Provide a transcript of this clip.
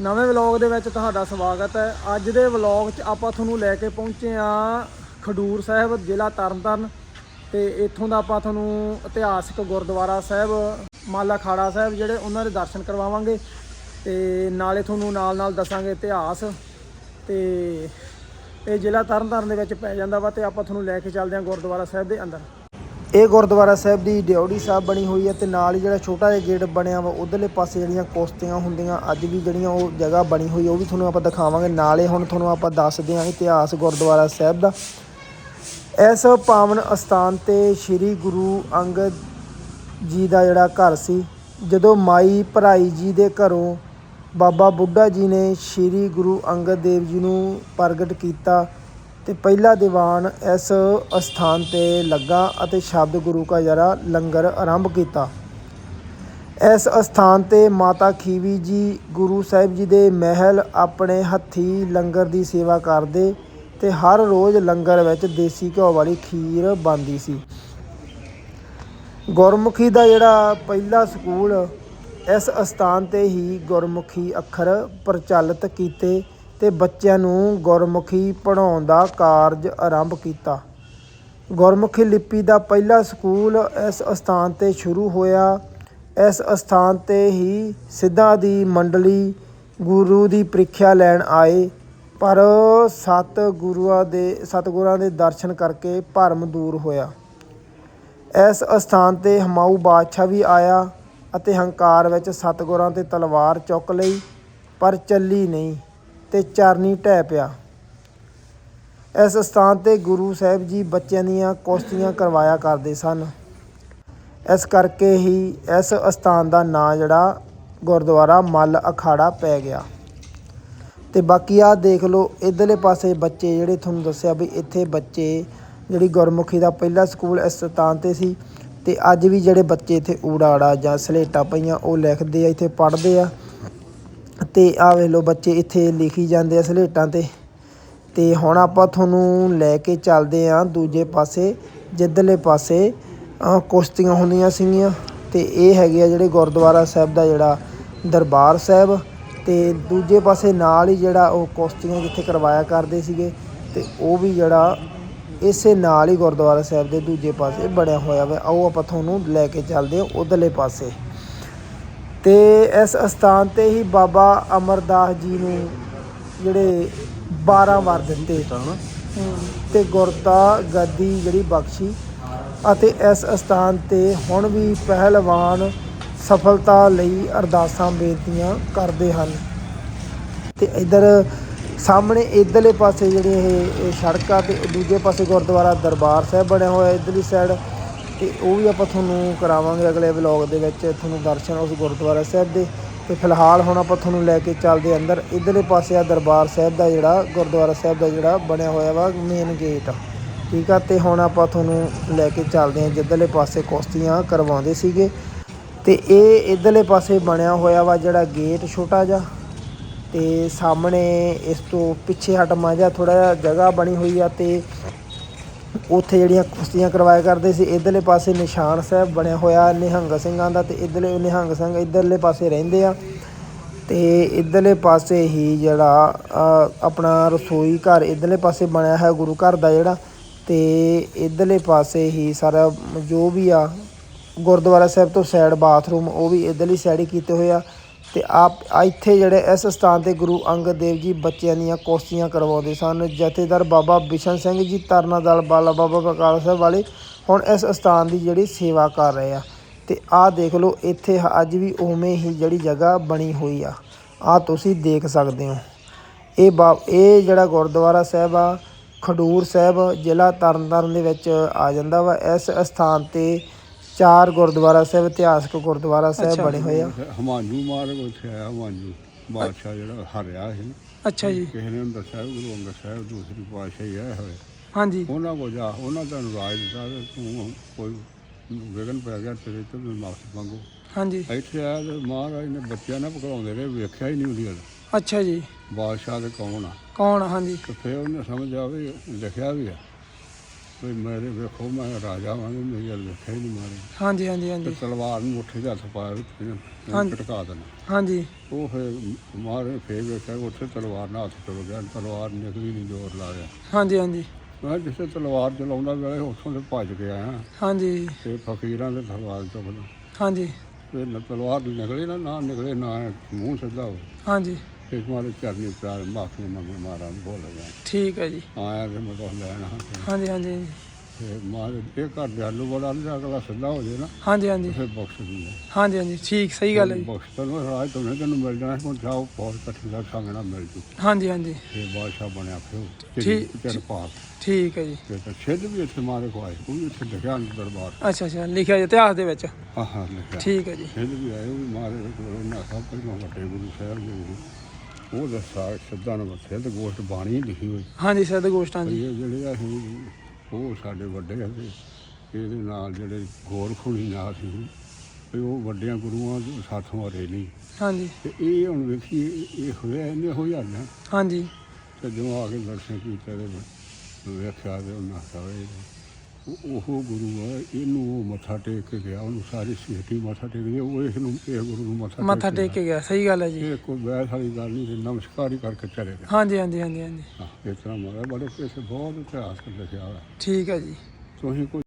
ਨਵੇਂ ਵਲੌਗ ਦੇ ਵਿੱਚ ਤੁਹਾਡਾ ਸਵਾਗਤ ਹੈ। ਅੱਜ ਦੇ ਵਲੌਗ 'ਚ ਆਪਾਂ ਤੁਹਾਨੂੰ ਲੈ ਕੇ ਪਹੁੰਚੇ ਆ ਖਡੂਰ ਸਾਹਿਬ, ਜ਼ਿਲ੍ਹਾ ਤਰਨਤਾਰਨ ਤੇ ਇੱਥੋਂ ਦਾ ਆਪਾਂ ਤੁਹਾਨੂੰ ਇਤਿਹਾਸਕ ਗੁਰਦੁਆਰਾ ਸਾਹਿਬ, ਮਾਲਾ ਖਾੜਾ ਸਾਹਿਬ ਜਿਹੜੇ ਉਹਨਾਂ ਦੇ ਦਰਸ਼ਨ ਕਰਵਾਵਾਂਗੇ ਤੇ ਨਾਲੇ ਤੁਹਾਨੂੰ ਨਾਲ ਨਾਲ ਦੱਸਾਂਗੇ ਇਤਿਹਾਸ ਤੇ ਇਹ ਜ਼ਿਲ੍ਹਾ ਤਰਨਤਾਰਨ ਦੇ ਵਿੱਚ ਪੈ ਜਾਂਦਾ ਵਾ ਤੇ ਆਪਾਂ ਤੁਹਾਨੂੰ ਲੈ ਕੇ ਚੱਲਦੇ ਹਾਂ ਗੁਰਦੁਆਰਾ ਸਾਹਿਬ ਦੇ ਅੰਦਰ। ਇਹ ਗੁਰਦੁਆਰਾ ਸਾਹਿਬ ਦੀ ਡਿਉੜੀ ਸਾਹਿਬ ਬਣੀ ਹੋਈ ਹੈ ਤੇ ਨਾਲ ਹੀ ਜਿਹੜਾ ਛੋਟਾ ਜਿਹਾ ਗੇਟ ਬਣਿਆ ਵਾ, ਉਧਰਲੇ ਪਾਸੇ ਜਿਹੜੀਆਂ ਕੋਸਤੀਆਂ ਹੁੰਦੀਆਂ, ਅੱਜ ਵੀ ਜਿਹੜੀਆਂ ਉਹ ਜਗ੍ਹਾ ਬਣੀ ਹੋਈ ਉਹ ਵੀ ਤੁਹਾਨੂੰ ਆਪਾਂ ਦਿਖਾਵਾਂਗੇ। ਨਾਲੇ ਹੁਣ ਤੁਹਾਨੂੰ ਆਪਾਂ ਦੱਸਦੇ ਹਾਂ ਇਤਿਹਾਸ ਗੁਰਦੁਆਰਾ ਸਾਹਿਬ ਦਾ। ਇਸ ਪਾਵਨ ਅਸਥਾਨ ਤੇ ਸ੍ਰੀ ਗੁਰੂ ਅੰਗਦ ਜੀ ਦਾ ਜਿਹੜਾ ਘਰ ਸੀ, ਜਦੋਂ ਮਾਈ ਭਰਾਈ ਜੀ ਦੇ ਘਰੋਂ ਬਾਬਾ ਬੁੱਢਾ ਜੀ ਨੇ ਸ੍ਰੀ ਗੁਰੂ ਅੰਗਦ ਦੇਵ ਜੀ ਨੂੰ ਪ੍ਰਗਟ ਕੀਤਾ ਤੇ ਪਹਿਲਾ ਦੀਵਾਨ ਇਸ ਅਸਥਾਨ ਤੇ ਲੱਗਾ ਅਤੇ ਸ਼ਬਦ ਗੁਰੂ ਕਾ ਜਰਾ ਲੰਗਰ ਆਰੰਭ ਕੀਤਾ। ਇਸ ਅਸਥਾਨ ਤੇ ਮਾਤਾ ਖੀਵੀ ਜੀ, ਗੁਰੂ ਸਾਹਿਬ ਜੀ ਦੇ ਮਹਿਲ ਆਪਣੇ ਹੱਥੀ ਲੰਗਰ ਦੀ ਸੇਵਾ ਕਰਦੇ ਤੇ ਹਰ ਰੋਜ਼ ਲੰਗਰ ਵਿੱਚ ਦੇਸੀ ਘਿਓ ਵਾਲੀ ਖੀਰ ਬਣਦੀ ਸੀ। ਗੁਰਮੁਖੀ ਦਾ ਜਿਹੜਾ ਪਹਿਲਾ ਸਕੂਲ ਇਸ ਅਸਥਾਨ ਤੇ ਹੀ ਗੁਰਮੁਖੀ ਅੱਖਰ ਪ੍ਰਚਲਿਤ ਕੀਤੇ ਤੇ ਬੱਚਿਆਂ ਨੂੰ ਗੁਰਮੁਖੀ ਪੜ੍ਹਾਉਣ ਦਾ ਕਾਰਜ ਆਰੰਭ ਕੀਤਾ। ਗੁਰਮੁਖੀ ਲਿਪੀ ਦਾ ਪਹਿਲਾ ਸਕੂਲ ਇਸ ਅਸਥਾਨ ਤੇ ਸ਼ੁਰੂ ਹੋਇਆ। ਇਸ ਅਸਥਾਨ ਤੇ ਹੀ ਸਿੱਧਾਂ ਦੀ ਮੰਡਲੀ ਗੁਰੂ ਦੀ ਪ੍ਰੀਖਿਆ ਲੈਣ ਆਏ। ਪਰ ਸਤ ਗੁਰੂਆਂ ਦੇ, ਸਤਗੁਰਾਂ ਦੇ ਦਰਸ਼ਨ ਕਰਕੇ ਭਰਮ ਦੂਰ ਹੋਇਆ। ਇਸ ਅਸਥਾਨ ਤੇ ਹਮਾਊ ਬਾਦਸ਼ਾਹ ਵੀ ਆਇਆ ਅਤੇ ਹੰਕਾਰ ਵਿੱਚ ਸਤਗੁਰਾਂ ਤੇ ਤਲਵਾਰ ਚੁੱਕ ਲਈ, ਪਰ ਚੱਲੀ ਨਹੀਂ। ਤੇ ਚਰਨੀ ਢਹਿ ਪਿਆ। ਇਸ ਸਥਾਨ ਤੇ ਗੁਰੂ ਸਾਹਿਬ ਜੀ ਬੱਚਿਆਂ ਦੀਆਂ ਕੁਸ਼ਤੀਆਂ ਕਰਵਾਇਆ ਕਰਦੇ ਸਨ। ਇਸ ਕਰਕੇ ਹੀ ਇਸ ਅਸਥਾਨ ਦਾ ਨਾਂ ਜਿਹੜਾ ਗੁਰਦੁਆਰਾ ਮੱਲ ਅਖਾੜਾ ਪੈ ਗਿਆ। ਤੇ ਬਾਕੀ ਆ ਦੇਖ ਲਓ, ਇਧਰਲੇ ਪਾਸੇ ਬੱਚੇ ਜਿਹੜੇ ਤੁਹਾਨੂੰ ਦੱਸਿਆ ਵੀ ਇੱਥੇ ਬੱਚੇ ਜਿਹੜੀ ਗੁਰਮੁਖੀ ਦਾ ਪਹਿਲਾ ਸਕੂਲ ਇਸ ਸਥਾਨ ਤੇ ਸੀ ਤੇ ਅੱਜ ਵੀ ਜਿਹੜੇ ਬੱਚੇ ਇੱਥੇ ਊੜਾੜਾ ਜਾਂ ਸਲੇਟਾਂ ਪਈਆਂ ਉਹ ਲਿਖਦੇ ਆ, ਇੱਥੇ ਪੜ੍ਹਦੇ ਆ। ਅਤੇ ਆਹ ਵੇਖ ਲਓ ਬੱਚੇ ਇੱਥੇ ਲਿਖੀ ਜਾਂਦੇ ਆ ਸਲੇਟਾਂ ਤੇ। ਤੇ ਹੁਣ ਆਪਾਂ ਤੁਹਾਨੂੰ ਲੈ ਕੇ ਚੱਲਦੇ ਆ ਦੂਜੇ ਪਾਸੇ, ਜਿੱਧਰਲੇ ਪਾਸੇ ਕੁਸ਼ਤੀਆਂ ਹੁੰਦੀਆਂ ਸੀਗੀਆਂ। ਤੇ ਇਹ ਹੈਗੇ ਆ ਜਿਹੜੇ ਗੁਰਦੁਆਰਾ ਸਾਹਿਬ ਦਾ ਜਿਹੜਾ ਦਰਬਾਰ ਸਾਹਿਬ। ਤੇ ਦੂਜੇ ਪਾਸੇ ਨਾਲ ਹੀ ਜਿਹੜਾ ਉਹ ਕੁਸ਼ਤੀਆਂ ਜਿੱਥੇ ਕਰਵਾਇਆ ਕਰਦੇ ਸੀਗੇ, ਤੇ ਉਹ ਵੀ ਜਿਹੜਾ ਇਸੇ ਨਾਲ ਹੀ ਗੁਰਦੁਆਰਾ ਸਾਹਿਬ ਦੇ ਦੂਜੇ ਪਾਸੇ ਬਣਿਆ ਹੋਇਆ ਵਾ। ਆਓ ਆਪਾਂ ਤੁਹਾਨੂੰ ਲੈ ਕੇ ਚੱਲਦੇ ਹਾਂ ਉਧਰਲੇ ਪਾਸੇ। ਤੇ ਇਸ ਅਸਥਾਨ ਤੇ ਹੀ ਬਾਬਾ ਅਮਰਦਾਸ ਜੀ ਨੂੰ ਜਿਹੜੇ 12 ਵਾਰ ਦਿੱਤੇ। ਤੇ ਗੁਰਤਾ ਗੱਦੀ ਜਿਹੜੀ ਬਖਸ਼ੀ ਅਤੇ ਇਸ ਅਸਥਾਨ ਤੇ ਹੁਣ ਵੀ ਪਹਿਲਵਾਨ ਸਫਲਤਾ ਲਈ ਅਰਦਾਸਾਂ ਬੇਨਤੀਆਂ ਕਰਦੇ ਹਨ। ਤੇ ਇਧਰ ਸਾਹਮਣੇ ਇਧਰਲੇ ਪਾਸੇ ਜਿਹੜੇ ਇਹ ਸੜਕ ਆ ਤੇ ਦੂਜੇ ਪਾਸੇ ਗੁਰਦੁਆਰਾ ਦਰਬਾਰ ਸਾਹਿਬ ਬਣਿਆ ਹੋਇਆ ਇਧਰਲੀ ਸਾਈਡ ਤੇ ਉਹ ਵੀ ਆਪਾਂ ਤੁਹਾਨੂੰ ਕਰਾਵਾਂਗੇ ਅਗਲੇ ਵਲੌਗ ਦੇ ਵਿੱਚ, ਤੁਹਾਨੂੰ ਦਰਸ਼ਨ ਉਸ ਗੁਰਦੁਆਰਾ ਸਾਹਿਬ ਦੇ। ਤੇ ਫਿਲਹਾਲ ਹੁਣ ਆਪਾਂ ਤੁਹਾਨੂੰ ਲੈ ਕੇ ਚੱਲਦੇ ਅੰਦਰ। ਇਧਰਲੇ ਪਾਸੇ ਆ ਦਰਬਾਰ ਸਾਹਿਬ ਦਾ ਜਿਹੜਾ, ਗੁਰਦੁਆਰਾ ਸਾਹਿਬ ਦਾ ਜਿਹੜਾ ਬਣਿਆ ਹੋਇਆ ਵਾ ਮੇਨ ਗੇਟ ਠੀਕ ਆ, ਤੇ ਹੁਣ ਆਪਾਂ ਤੁਹਾਨੂੰ ਲੈ ਕੇ ਚੱਲਦੇ ਹਾਂ ਜਿੱਧਰਲੇ ਪਾਸੇ ਕੁਸ਼ਤੀਆਂ ਕਰਵਾਉਂਦੇ ਸੀਗੇ। ਤੇ ਇਹ ਇਧਰਲੇ ਪਾਸੇ ਬਣਿਆ ਹੋਇਆ ਵਾ ਜਿਹੜਾ ਗੇਟ ਛੋਟਾ ਜਿਹਾ। ਤੇ ਸਾਹਮਣੇ ਇਸ ਤੋਂ ਪਿੱਛੇ ਹਟਮਾ ਜਿਹਾ ਥੋੜਾ ਜਿਹਾ ਜਗ੍ਹਾ ਬਣੀ ਹੋਈ ਆ ਤੇ ਉੱਥੇ ਜਿਹੜੀਆਂ ਕੁਸ਼ਤੀਆਂ ਕਰਵਾਇਆ ਕਰਦੇ ਸੀ, ਇਧਰਲੇ ਪਾਸੇ ਨਿਸ਼ਾਨ ਸਾਹਿਬ ਬਣਿਆ ਹੋਇਆ, ਨਿਹੰਗ ਸਿੰਘਾਂ ਦਾ, ਤੇ ਇਧਰਲੇ ਨਿਹੰਗ ਸਿੰਘ ਇਧਰਲੇ ਪਾਸੇ ਰਹਿੰਦੇ ਆ। ਤੇ ਇਧਰਲੇ ਪਾਸੇ ਹੀ ਜਿਹੜਾ ਆਪਣਾ ਰਸੋਈ ਘਰ ਇਧਰਲੇ ਪਾਸੇ ਬਣਿਆ ਹੈ ਗੁਰੂ ਘਰ ਦਾ ਜਿਹੜਾ। ਤੇ ਇਧਰਲੇ ਪਾਸੇ ਹੀ ਸਾਰਾ ਜੋ ਵੀ ਆ, ਗੁਰਦੁਆਰਾ ਸਾਹਿਬ ਤੋਂ ਸਾਈਡ ਬਾਥਰੂਮ ਉਹ ਵੀ ਇਧਰਲੀ ਸਾਈਡ ਹੀ ਕੀਤੇ ਹੋਏ ਆ। ਤੇ ਆਪ ਇੱਥੇ ਜਿਹੜੇ ਇਸ ਸਥਾਨ ਤੇ ਗੁਰੂ ਅੰਗਦ ਦੇਵ ਜੀ ਬੱਚਿਆਂ ਦੀਆਂ ਕੁਸ਼ਤੀਆਂ ਕਰਵਾਉਂਦੇ ਸਨ। ਜਥੇਦਾਰ ਬਾਬਾ ਬਿਸ਼ਨ ਸਿੰਘ ਜੀ ਤਰਨਾ ਦਲ ਬਾਲਾ ਬਾਬਾ ਬਕਾਲਾ ਸਾਹਿਬ ਵਾਲੇ ਹੁਣ ਇਸ ਸਥਾਨ ਦੀ ਜਿਹੜੀ ਸੇਵਾ ਕਰ ਰਹੇ ਆ। ਤੇ ਆਹ ਦੇਖ ਲਓ, ਇੱਥੇ ਅੱਜ ਵੀ ਉਵੇਂ ਹੀ ਜਿਹੜੀ ਜਗ੍ਹਾ ਬਣੀ ਹੋਈ ਆ। ਆ ਤੁਸੀਂ ਦੇਖ ਸਕਦੇ ਹੋ। ਇਹ ਬਾ, ਇਹ ਜਿਹੜਾ ਗੁਰਦੁਆਰਾ ਸਾਹਿਬ ਆ, ਖਡੂਰ ਸਾਹਿਬ ਜ਼ਿਲ੍ਹਾ ਤਰਨਤਾਰਨ ਦੇ ਵਿੱਚ ਆ ਜਾਂਦਾ ਵਾ। ਇਸ ਸਥਾਨ ਤੇ ਚਾਰ ਗੁਰਦੁਆਰਾ ਸਾਹਿਬ ਇਤਿਹਾਸਕ ਗੁਰਦੁਆਰਾ ਸਾਹਿਬ ਬਣੇ ਹੋਏ ਆ। ਹਮਾਂਜੂ ਮਾਰਗ ਉੱਥੇ ਆਇਆ ਹਮਾਂਜੂ ਬਾਦਸ਼ਾਹ ਜਿਹੜਾ ਹਰਿਆ ਸੀ ਨਾ, ਅੱਛਾ ਜੀ। ਕਿਸੇ ਨੇ ਉਹਨੂੰ ਦੱਸਿਆ ਵੀ ਗੁਰੂ ਅੰਗਦ ਸਾਹਿਬ ਦੂਸਰੀ ਪਾਤਸ਼ਾਹੀ ਆਏ ਹੋਏ। ਹਾਂਜੀ। ਉਹਨਾਂ ਕੋ ਜਾ ਉਹਨਾਂ ਦਾ ਰਾਜ ਦਿੱਤਾ ਤੇ ਤੂੰ ਕੋਈ ਵਿਗਨ ਪੈ ਗਿਆ ਤੇਰੇ ਤੇ ਵੀ ਮਾਫੀ ਮੰਗੋ। ਹਾਂਜੀ। ਇੱਥੇ ਆਇਆ ਤੇ ਮਹਾਰਾਜ ਨੇ ਬੱਚਿਆਂ ਨਾਲ ਪਕਾਉਂਦੇ ਰਹੇ ਵੇਖਿਆ ਹੀ ਨਹੀਂ ਉਹਦੀ ਵੱਲ ਅੱਛਾ ਜੀ। ਬਾਦਸ਼ਾਹ ਦੇ ਕੌਣ ਆ? ਕੌਣ ਆ? ਹਾਂਜੀ। ਤੇ ਫਿਰ ਉਹਨੇ ਸਮਝ ਆ ਵੀ ਲਿਖਿਆ ਵੀ ਆ। ਵੀ ਮੇਰੇ ਵੇਖੋ ਮੈਂ ਰਾਜਾ ਵਾਂ ਤੇ ਮੇਰੀ ਗੱਲ ਵੇਖਿਆ ਹੀ ਨਹੀਂ ਮਾਰੇ। ਹਾਂਜੀ ਹਾਂਜੀ ਤੇ ਹਾਂਜੀ ਤਲਵਾਰ ਨੂੰ ਮੁੱਠੀ ਦੇ ਹੱਥ ਪਾਇਆ ਵੀ ਹਾਂਜੀ। ਟਟਕਾ ਦੇਣਾ। ਹਾਂਜੀ। ਉਹ ਫਿਰ ਮਾਰੇ ਫੇਰ ਵੇਖਿਆ ਉੱਥੇ ਤਲਵਾਰ ਨਾਲ ਹੱਥ ਚੁੱਕ ਗਿਆ ਤਲਵਾਰ ਨਿਕਲੀ ਨਹੀਂ ਜ਼ੋਰ ਲਾ ਹਾਂਜੀ ਹਾਂਜੀ। ਮੈਂ ਜਿਸੇ ਤਲਵਾਰ ਚਲਾਉਂਦਾ ਵੇਲੇ ਉੱਥੋਂ ਤੇ ਭੱਜ ਗਿਆ ਹਾਂ ਹਾਂਜੀ। ਤੇ ਫਕੀਰਾਂ ਦੇ ਤਲਵਾਰ ਚੁੱਕਦਾ। ਹਾਂਜੀ। ਫਿਰ ਨਾ ਤਲਵਾਰ ਨਿਕਲੇ ਨਾ ਨਾ ਨਿਕਲੇ ਨਾ ਮੂੰਹ ਸਿੱਧਾ ਹੋ ਹਾਂਜੀ। ਇੱਕ ਮਾਰੇ ਚਰਨੀ ਪਿਆਰ ਮਾਫੀ ਮੰਗ ਮਾਰਾ ਬੋਲ ਗਿਆ। ਠੀਕ ਹੈ ਜੀ। ਆਇਆ ਤੇ ਮੈਂ ਕੁਛ ਲੈਣਾ ਹਾਂਜੀ ਹਾਂਜੀ। ਤੇ ਮਾਰੇ ਇਹ ਘਰ ਦੇ ਆਲੂ ਬੜਾ ਨਹੀਂ ਅਗਲਾ ਸਿੱਧਾ ਹੋ ਜੇ ਨਾ। ਹਾਂਜੀ ਹਾਂਜੀ। ਫਿਰ ਬਖਸ਼ ਦਿੰਦਾ ਹਾਂਜੀ ਹਾਂਜੀ। ਠੀਕ ਸਹੀ ਗੱਲ ਹੈ ਜੀ। ਬਖਸ਼ ਤੈਨੂੰ ਰਾਜ ਤੋਂ ਤੈਨੂੰ ਮਿਲ ਜਾਣਾ ਹੁਣ ਜਾਓ ਬਹੁਤ ਇਕੱਠੀ ਦਾ ਸੰਗ ਨਾਲ ਮਿਲ ਜੂ। ਹਾਂਜੀ ਹਾਂਜੀ। ਤੇ ਬਾਦਸ਼ਾਹ ਬਣਿਆ ਫਿਰ ਠੀਕ- ਚਿਰ ਪਾਸ ਠੀਕ ਹੈ ਜੀ। ਤੇ ਤਾਂ ਸਿੱਧ ਵੀ ਇੱਥੇ ਮਾਰੇ ਕੋ ਆਏ ਉਹ ਵੀ ਇੱਥੇ ਲਿਖਿਆ ਅੰਦਰ ਦਰਬਾਰ। ਅੱਛਾ ਅੱਛਾ। ਲਿਖਿਆ ਜੀ ਇਤਿਹਾਸ ਦੇ ਵਿੱਚ। ਹਾਂ ਹਾਂ ਲਿਖਿਆ। ਠੀਕ ਹੈ ਜੀ। ਸਿੱਧ ਵੀ ਆਏ ਉਹ ਵੀ ਮਾਰੇ ਕੋਲ ਉਹਨਾਂ ਸਭ ਪਹਿਲਾਂ ਵੱਡੇ ਗੁਰੂ ਸਾਹਿਬ ਜੀ ਉਹ। ਦੱਸਾ ਸਿੱਧਾ ਨੂੰ ਸਿੱਧ ਗੋਸ਼ਟ ਬਾਣੀ ਲਿਖੀ ਹੋਈ। ਹਾਂਜੀ ਸਿੱਧ ਗੋਸ਼ਟਾਂ ਜੀ ਇਹ ਜਿਹੜੇ ਅਸੀਂ ਉਹ ਸਾਡੇ ਵੱਡੇ ਹੈਗੇ ਇਹਦੇ ਨਾਲ ਜਿਹੜੇ ਗੋਰਖੁਣੀ ਨਾਲ ਸੀ ਵੀ ਉਹ ਵੱਡਿਆਂ ਗੁਰੂਆਂ ਦੇ ਸਾਥੋਂ ਰਹੇ ਨਹੀਂ। ਹਾਂਜੀ। ਤੇ ਇਹ ਹੁਣ ਵੇਖੀ ਇਹ ਹੋਇਆ ਇਹਨੇ ਹੋ ਜਾਣਾ ਹਾਂਜੀ। ਤੇ ਜਦੋਂ ਆ ਕੇ ਦਰਸ਼ਨ ਕੀਤੇ ਤੇ ਵੇਖਿਆ ਤੇ ਉਹਨਾਂ ਸਾਰੇ ਉਹ ਗੁਰੂ ਆ ਇਹਨੂੰ ਉਹ ਮੱਥਾ ਟੇਕ ਕੇ ਗਿਆ ਉਹਨੂੰ ਸਾਰੀ ਸਿਹਤੀ ਮੱਥਾ ਟੇਕ ਗਿਆ ਉਹ ਇਸ ਨੂੰ ਇਹ ਗੁਰੂ ਨੂੰ ਮੱਥਾ ਮੱਥਾ ਟੇਕ ਕੇ ਗਿਆ। ਸਹੀ ਗੱਲ ਹੈ ਜੀ। ਇਹ ਕੋਈ ਬਹਿਸ ਵਾਲੀ ਗੱਲ ਨਹੀਂ ਤੇ ਨਮਸਕਾਰ ਹੀ ਕਰਕੇ ਚਲੇ ਗਿਆ ਹਾਂਜੀ ਹਾਂਜੀ ਹਾਂਜੀ ਹਾਂਜੀ। ਹਾਂ ਇਸ ਤਰ੍ਹਾਂ ਮਾਰਾ ਬੜੇ ਕਿਸੇ ਬਹੁਤ ਇਤਿਹਾਸ ਲਿਖਿਆ ਹੋਇਆ ਠੀਕ ਹੈ ਜੀ। ਤੁਸੀਂ ਕੋਈ